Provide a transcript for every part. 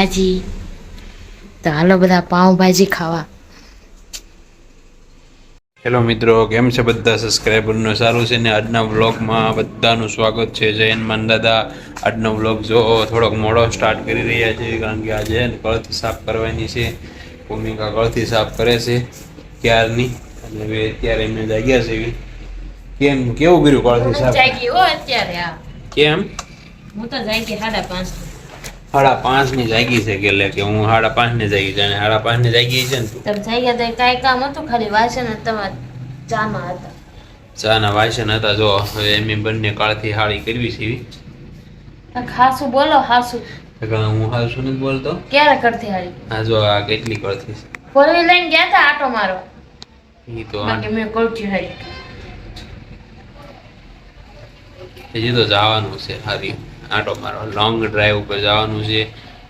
ભાજી તો હાલો બધા પાઉંભાજી ખાવા. હેલો મિત્રો કેમ છે બધા સબસ્ક્રાઈબરનું સારું છે ને આજના વ્લોગમાં બધાનું સ્વાગત છે. જૈન માન દાદા. આજનો વ્લોગ જો થોડોક મોડો સ્ટાર્ટ કરી રહ્યા છે કારણ કે આજે કળથી સાફ કરવાની છે. ભૂમિકા કળથી સાફ કરે છે ક્યારની? અને હવે અત્યારે એમને જાગ્યા છે કેમ કેવું કર્યું કળથી સાફ? જાગી હો અત્યારે કેમ? હું તો જાગી સાડા પાંચ સાડા પાંચની જાગી છે કે લે કે હું સાડા પાંચ ને જાગી છે અને સાડા પાંચ ને જાગી છે ને તમે જાગ્યા તો કાંઈ કામ હતું? ખાલી વાસણ જ ચામાં હતા. ચાના વાસણ હતા જો હવે એમ બંને કાળથી હાળી કરવી છે ખાસું બોલો હાસું. હું શું નથી બોલતો? ક્યારે કરતી હારી? આ જો આ કેટલી કરતી છે? ફોરવી લઈને ગયા હતા આટો મારો એ તો બાકી મેં કરતી હાળી હજી તો જવાનું છે હારી. આટો મારો લોંગ ડ્રાઈવ ઉપર જવાનું છે.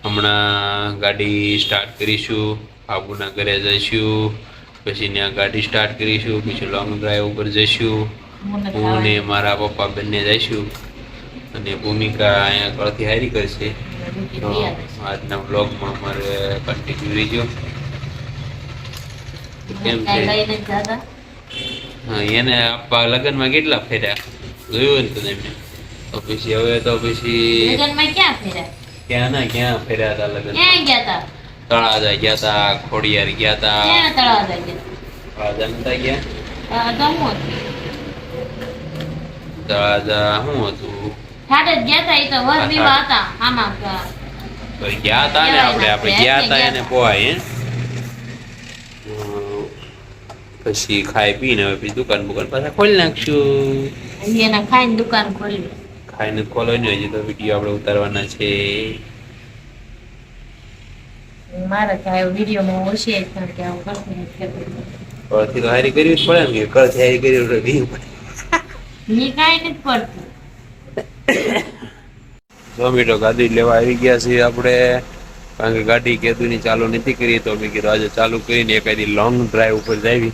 હમણાં ગાડી સ્ટાર્ટ કરીશું બાબુના ઘરે જઈશું પછી ત્યાં ગાડી સ્ટાર્ટ કરીશું પછી લોંગ ડ્રાઈવ ઉપર જઈશું. હું ને મારા પપ્પા બંને જઈશું. અને ભૂમિકા અહીંયા કળથી હારી કરશે. તો આજના બ્લોગમાં અમારે કન્ટિન્યુ રહીજો. કેમ છે? હા એને આપવા લગ્નમાં કેટલા ફેર્યા? જોયું ને તમે તો પછી હવે તો પછી લગનમાં ક્યાં ફેર્યા? ક્યાં ના ક્યાં ફેર્યા હતા લગન ક્યાં ગયા હતા તળાજા ગયા હતા ખોડિયાર ગયા હતા ક્યાં તળાજા ગયા? તળાજા નતા ગયા? હતા તો હું તળાજા શું હતું? હાડે ગયા હતા એ તો વર વિવાહ હતા આમાં તો. ગયા હતા ને આપણે આપણે ગયા હતા એને પોહાય હે? પછી ખાઈ પીને હવે પછી દુકાન બુકાન પાછા ખોલી નાખશું. એના ખાઈને દુકાન ખોલી ખાઈને ખોલવાની હજી તો વીડિયો આપણે ઉતારવાના છે. મારે કાંઈ વિડીયોમાં ઓછી કારણ કે આવું કરતું નથી તો હારી કરવી જ પડે ને કે કળથી હારી કરવી એટલે વીવું પડે. ની કાંઈ નથી પડતું. ઝોમેટો ગાડી લેવા આવી ગયા છીએ આપણે. કારણ કે ગાડી કેદુની ચાલુ નથી કરી તો મેં કીધું આજે ચાલુ કરીને એકાદી લોંગ ડ્રાઈવ ઉપર જાવી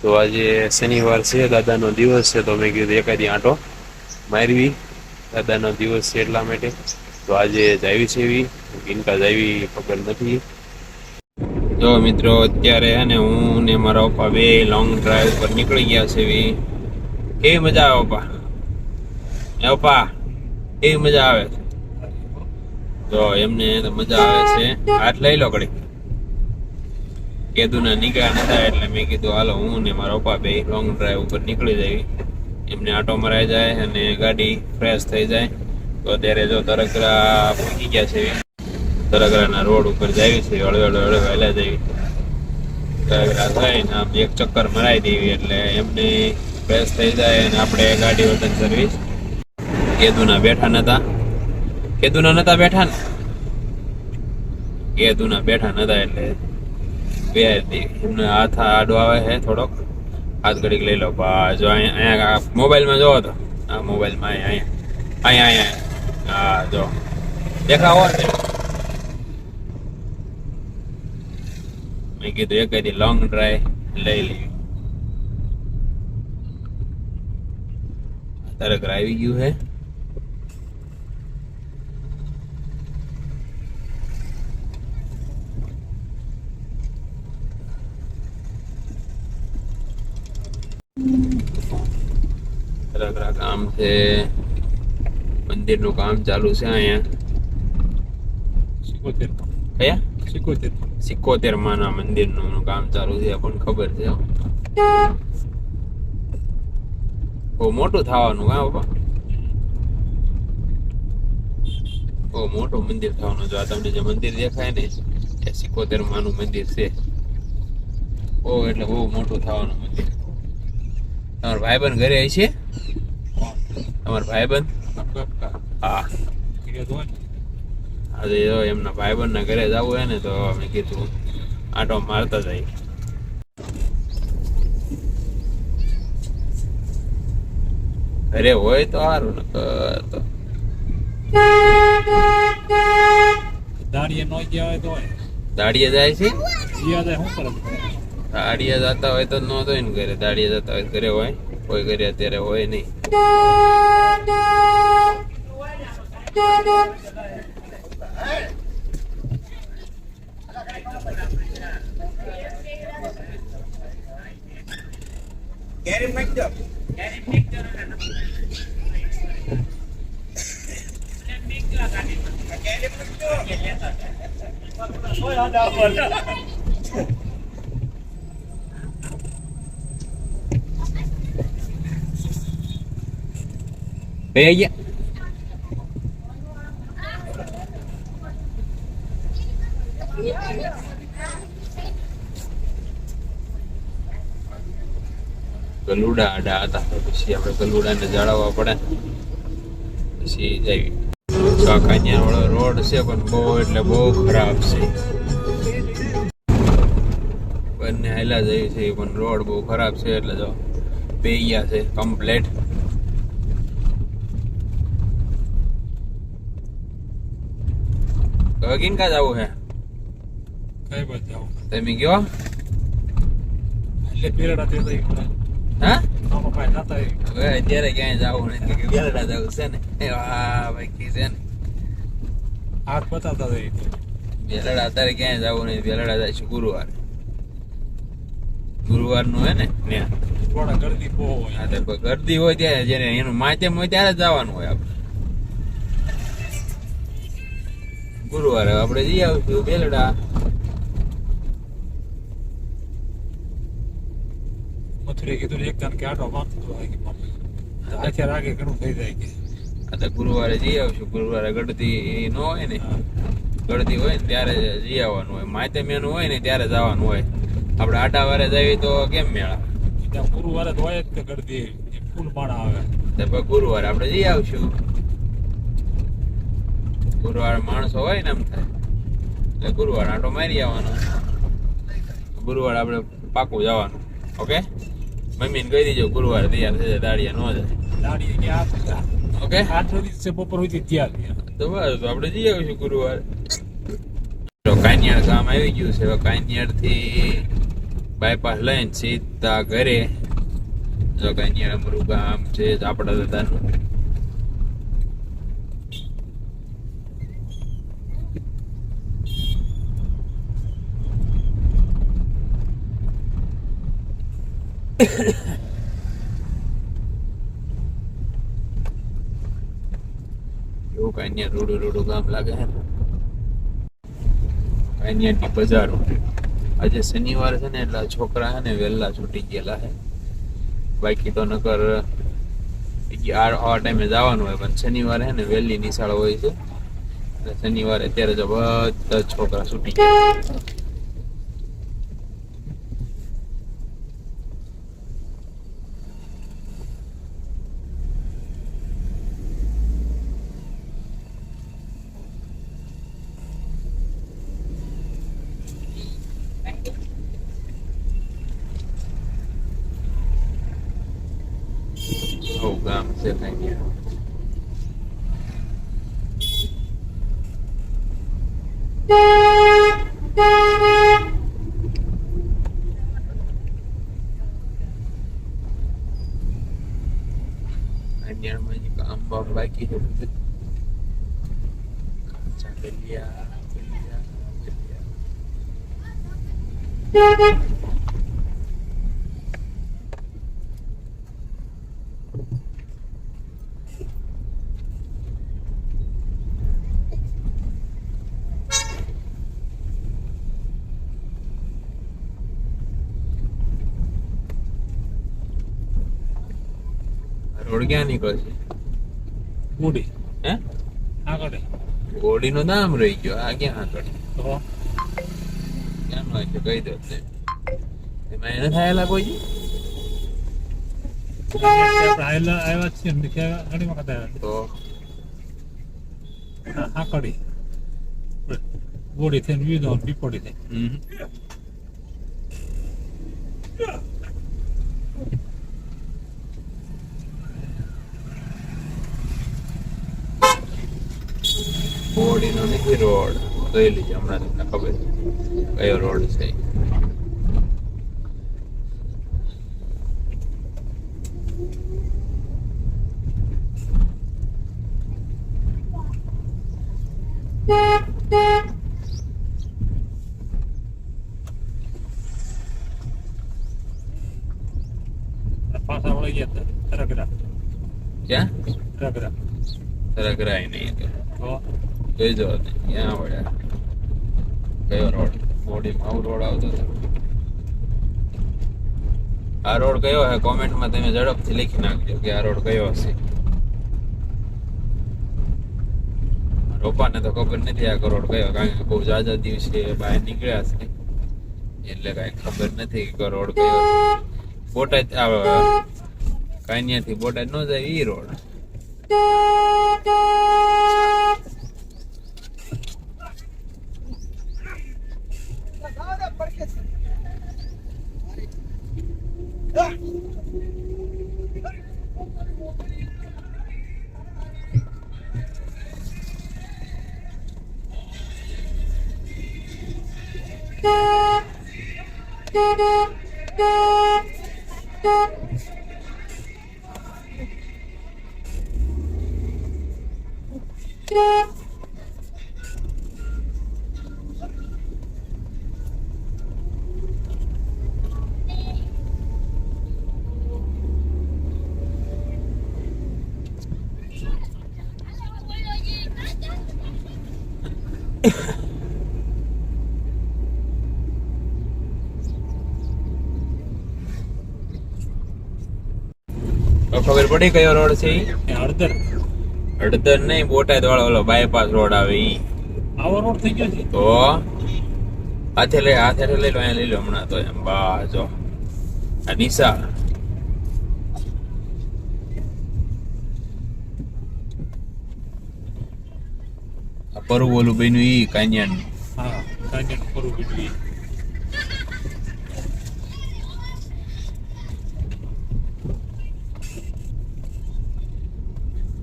તો આજે શનિવાર છે દાદાનો દિવસ છે તો મેં કીધું એકાદી આંટો મારવી. દાદાનો દિવસ છે એટલા માટે. તો આજે જાવી છે એવી. ઇનકા જાવી ખબર નથી. જો મિત્રો, અત્યારે ને હું ને મારા પપ્પા બે લોંગ ડ્રાઈવ પર નીકળી ગયા છે એવી. કેવી મજા આવે પપ્પા? એ પપ્પા, કેવી મજા આવે? તો એમને મજા આવે છે. હાથ લઈ લો ઘડી કેદુના નીકળ્યા નતા એટલે મેં કીધું, હાલો, હું ને મારા પપ્પા બે લોંગ ડ્રાઈવ ઉપર નીકળી જાય એમને આટો મરાઈ જાય અને ગાડી ફ્રેશ થઈ જાય. તો અત્યારે જો તરકરા પહોંચી ગયા છે. તરકરાના રોડ ઉપર જાય છે, હળવે હળવે હળવે વહેલા જઈ તરકરા થઈને આમ એક ચક્કર મરાઈ દેવી એટલે એમને ફ્રેશ થઈ જાય અને આપણે ગાડી વતન સર્વિસ કેદુના બેઠા નતા. કેદુના નતા બેઠા ને? કેદુના બેઠા નતા એટલે બે એમને હાથ આડો આવે છે થોડોક. હાથ ઘડીક લઈ લો. બા જો અહીંયા અહીંયા મોબાઈલમાં જોવો તો. આ મોબાઈલમાં અહીંયા અહીંયા. અહીંયા હા, જો. દેખાવો ને. મેં કીધું એક કદી લોંગ ડ્રાઈવ લઈ લેવી તરક આવી ગયું છે છે મંદિરનું કામ ચાલુ છે અહીંયા. કયા? સિકોતેર માના મંદિરનું કામ ચાલુ છે પણ ખબર છે. બહુ મોટું થવાનું હા બાપા? બહુ મોટું મંદિર થવાનું જો આ તમને જે મંદિર દેખાય ને એ સિકોતેર માનું મંદિર છે. બહુ એટલે બહુ મોટું થવાનું મંદિર. તમારા ભાઈબંધ ઘરે છે? તમારા ભાઈબંધ? હા. આજે જો એમના ભાઈબંધ ના ઘરે જવું હોય ને તો અમે કીધું આટો મારતા જાય ઘરે હોય તો સારું તો. દાડીએ નો ગયા હોય તો દાડીએ જાય છે? દાડીએ જતા હોય તો ન ને ઘરે દાડીએ જતા હોય ઘરે હોય. કોઈ ઘરે અત્યારે હોય નહીં Get it picked up. Get ગયા ગલુડા આડા હતા. પછી આપણે ગલુડાને જાળવવા પડે. પછી જઈ કાંકરિયા વાળો રોડ છે, પણ બહુ એટલે બહુ ખરાબ છે. બંને હેલા જઈ છે, પણ રોડ બહુ ખરાબ છે, એટલે જો બે ગયા છે કમ્પ્લેટ હવે કિનકા જવું છે કઈ બાજુ જાવું? તમે કયો એટલે પેરડા તે તો હા? આમાં પાય થતા હવે અત્યારે ક્યાંય જવું નથી કે વેલડા જવું છે ને? વાહ ભાઈ કી છે ને. હાથ બતાતા જઈ પેરડા અત્યારે ક્યાંય જાવું નહીં. પેરડા જાય છે ગુરુવારે. ગુરુવારનું હે ને? ત્યાં થોડા ગરદી બહુ હોય. હા તો ગરદી હોય ત્યારે જેને એનું માધ્યમ હોય ત્યારે જવાનું હોય આપણે. ગુરુવારે આપણે જઈ આવશું બેલડા મથુરે કીધું એક કાન કે આટો મારતો હોય કે અત્યારે આગે ઘણું થઈ જાય કે. આ ગુરુવારે જઈ આવશું. ગુરુવારે ગળદી ન હોય ને. ગળદી હોય ને ત્યારે જઈ આવવાનું હોય. માધ્યમ મેનું હોય ને ત્યારે જવાનું હોય. આપણે આટા વારે જઈએ તો કેમ મેળા? ત્યાં ગુરુવારે તો હોય જ ગળતી ફૂલ માણા આવે. ગુરુવારે આપણે જઈ આવશું. ગુરુવારે માણસો હોય ને એમ થાય. એટલે ગુરુવાર આટો મારી આવવાનો. ગુરુવાર આપણે પાકું જવાનું. ઓકે? મમ્મીને કહી દીજો ગુરુવાર તૈયાર થઈ જાય દાડિયા ન જાય. દાડી કે આ ઓકે? આઠ દિવસે બપોર સુધી ત્યાં તો બસ આપણે જઈ આવીશું ગુરુવાર. કાનિયાર ગામ આવી ગયું છે હવે કાનિયાડથી બાયપાસ લઈને સીધા ઘરે. જો કાનિયાડ અમારું ગામ છે આપણા દાદાનું એવું કાંઈ રૂડું રૂડું ગામ લાગે છે? ને બજાર આજે શનિવાર છે ને, એટલે છોકરા છે ને, વહેલા છૂટી ગયેલા છે. બાકી તો નકર આ આ ટાઈમે જવાનું હોય, પણ શનિવારે છે ને, વહેલી નિશાળ હોય છે. શનિવારે અત્યારે જ બધા છોકરા છૂટી ગયા આવું ગામ છે કાનિયા કાનિયામાં હજી કામ બામ બાકી છે બધું કાચા ગલિયા, રોડ ક્યાં નીકળે મૂડી હે? આગળ. ઘોડીનો નામ રહી ગયો. આ ક્યાં આગળ? તો હોય છે? કહી દો એમાં એને થયેલા કોઈ આવ્યા છીએ એમ ઘણી વખત આવ્યા તો આ- આ કડી ગોળી થઈને વિધો પીપોડી થઈ. ઘોડીનો નથી રોડ. જોઈ લીધો હમણાં તમને ખબર. કયો રોડ છે? પાછા આપણે ગયા રગડા. ક્યાં? રગડા. તરકરાય નહીં. તો તો જોઈ જો ક્યાં વળ્યા કયો રોડ? મોડીમાં માઉ રોડ આવતો હતો. આ રોડ કયો હે? કોમેન્ટમાં તમે ઝડપથી લખી નાખજો કે આ રોડ કયો હશે. રોપાને તો ખબર નથી આ રોડ કયો. કારણ કે બહુ જાજા દિવસે બહાર નીકળ્યા છે એટલે કાંઈ ખબર નથી કે રોડ કયો બોટાદ આવે કાંઈયાથી બોટાદ ન જાય એ રોડ. તો ખબર પડી કયો રોડ છે એ હળદર. નહીં બોટાદ વાળો ઓલો બાયપાસ રોડ આવે ઈ. આવો રોડ થઈ ગયો છે? તો? હાથે લઈ હાથે લઈ લો અહીંયા લઈ લો હમણાં તો એમ. બા જો. આ નિશા. પરુ ઓલું બન્યું ઈ કાન્યાનું. હા કાંઈ કરવું બીજું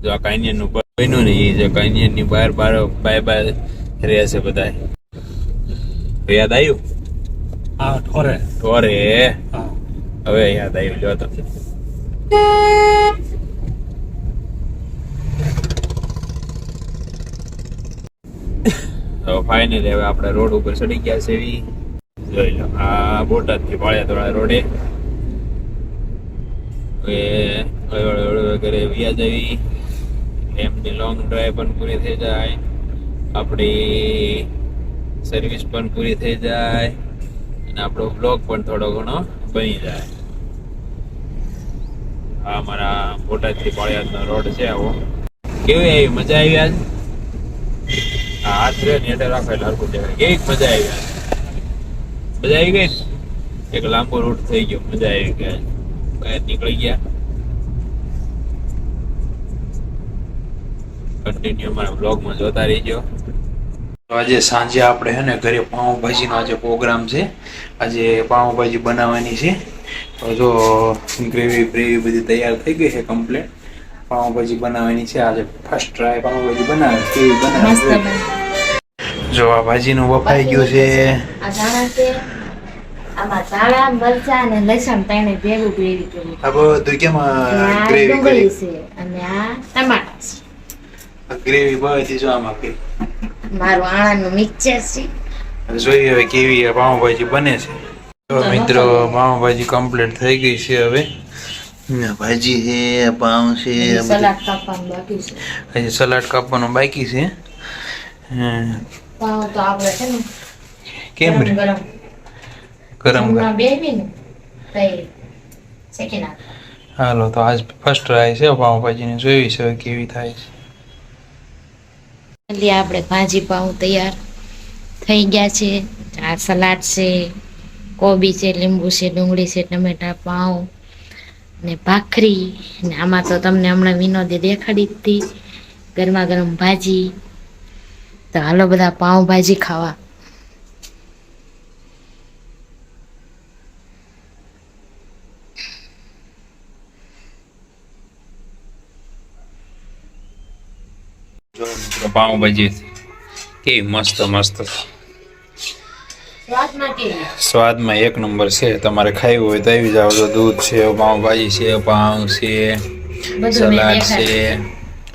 જો આ કાન્યાનું બન્યું ને ઈ જો કાન્યાની બહાર બહાર બાય બાય રહે છે બધા યાદ આવ્યું હા ઠોરે. ઠોરે. હવે યાદ આવ્યું જો તો તો ફાઇનલી હવે આપણે રોડ ઉપર ચડી ગયા છે એવી જોઈ લો આ બોટાદથી પાળિયા ધોળા રોડે. હવે ઘરે વ્યાજ આવી. એમની લોંગ ડ્રાઈવ પણ પૂરી થઈ જાય, આપણી સર્વિસ પણ પૂરી થઈ જાય, અને આપણો બ્લોગ પણ થોડો ઘણો બની જાય. આ અમારા બોટાદથી પાળિયાદનો રોડ છે આવો. કેવી આવી? મજા આવી આજ? હાથ રે ને એટલે રાખો, એટલે હરખું કેવી મજા આવી આજ? મજા આવી ગઈ એક લાંબો રૂટ થઈ ગયો. મજા આવી ગઈ બહાર નીકળી ગયા. કન્ટિન્યુ અમારા બ્લોગમાં જોતા રહીજો. આજે સાંજે આપણે હે ને ઘરે પાઉંભાજીનો આજે પ્રોગ્રામ છે. આજે પાઉંભાજી બનાવવાની છે. તો જો ગ્રેવી બ્રેવી બધી તૈયાર થઈ ગઈ છે કમ્પ્લીટ પાઉંભાજી બનાવવાની છે. આજે ફર્સ્ટ ટ્રાય પાઉંભાજી બનાવે કેવી બનાવે જો આ ભાજીનું વફાઈ ગયું છે. છે. આમાં ધાણા મરચા અને લસણ ત્રણે ભેગું ગ્રેવી કર્યું આ બધું કેમ ગ્રેવી કરી? છે અને આ ટમાટા છે. ગ્રેવી બધી જો આમાં મારું આણાનું મિક્સર છે. જોઈએ હવે કેવી પાઉંભાજી બને છે. તો મિત્રો પાઉંભાજી કમ્પ્લીટ થઈ ગઈ છે હવે. ભાજી છે પાઉં છે સલાડ કાપવાનું બાકી છે. હજી સલાડ કાપવાનું બાકી છે. હમ, તો આપણે છે ને કેમ રે? ગરમ. ગરમ તઈ શેકી નાખ હાલો તો આજ ફર્સ્ટ ટ્રાય છે પાઉંભાજીની. જોઈ છે કેવી થાય છે. એટલે આપણે ભાજી પાઉં તૈયાર થઈ ગયા છે. આ સલાડ છે, કોબી છે, લીંબુ છે, ડુંગળી છે, ટમેટા પાઉં ને ભાખરી. ને આમાં તો તમને હમણાં વિનોદે દેખાડી હતી ગરમા ગરમ ભાજી. તો હાલો બધા પાઉં ભાજી ખાવા જો મિત્રો પાઉંભાજી કેવી મસ્ત મસ્ત. સ્વાદમાં એક નંબર છે. તમારે ખાવું હોય તો આવી જાવ તો દૂધ છે પાઉંભાજી છે પાઉં છે બધું સલાડ છે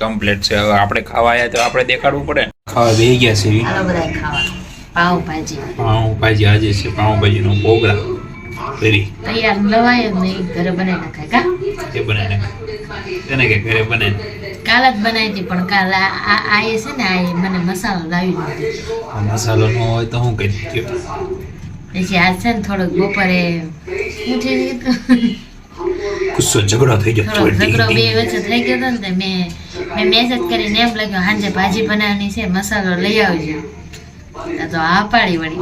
કમ્પ્લેટ છે. હવે આપણે ખાવા આવ્યા તો આપણે દેખાડવું પડે ખાવા બે ગયા છે. એવી હાલો બધા ભાજી. પાઉંભાજી આજે છે. પાઉંભાજીનો પ્રોગ્રામ ભરી તૈયાર લવાય નહીં. ઘરે બનાવી નાખાય કા? એ બનાવી નાખાય એને કે ઘરે બને કાલ જ બનાવી હતી પણ કાલ આ આ- આ એ છે ને આ મને મસાલો લાવી દીધો. આ મસાલો ન હોય તો હું કરી દીધો પછી આજ છે ને થોડોક બપોરે ઉઠી ગયું? ગુસ્સો ઝઘડો થઈ ગયો ઝઘડો બે વચ્ચે થઈ ગયો હતો ને મેં મેં મેસેજ કરીને એમ લખ્યો સાંજે ભાજી બનાવવાની છે મસાલો લઈ આવજો. આ તો આ પાડી વળી.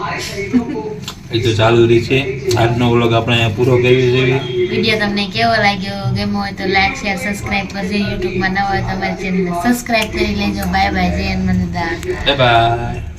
એ તો ચાલુ રહી છે. આજનો વ્લોગ આપણે અહીંયા પૂરો કરી દેવી વીડિયો તમને કેવો લાગ્યો? ગમ્યો હોય તો લાઈક શેર સબસ્ક્રાઇબ કરજો. યુટ્યુબમાં નવા હોય તો અમારી ચેનલ સબસ્ક્રાઇબ કરી લેજો. બાય બાય જય હનુમાન બાય બાય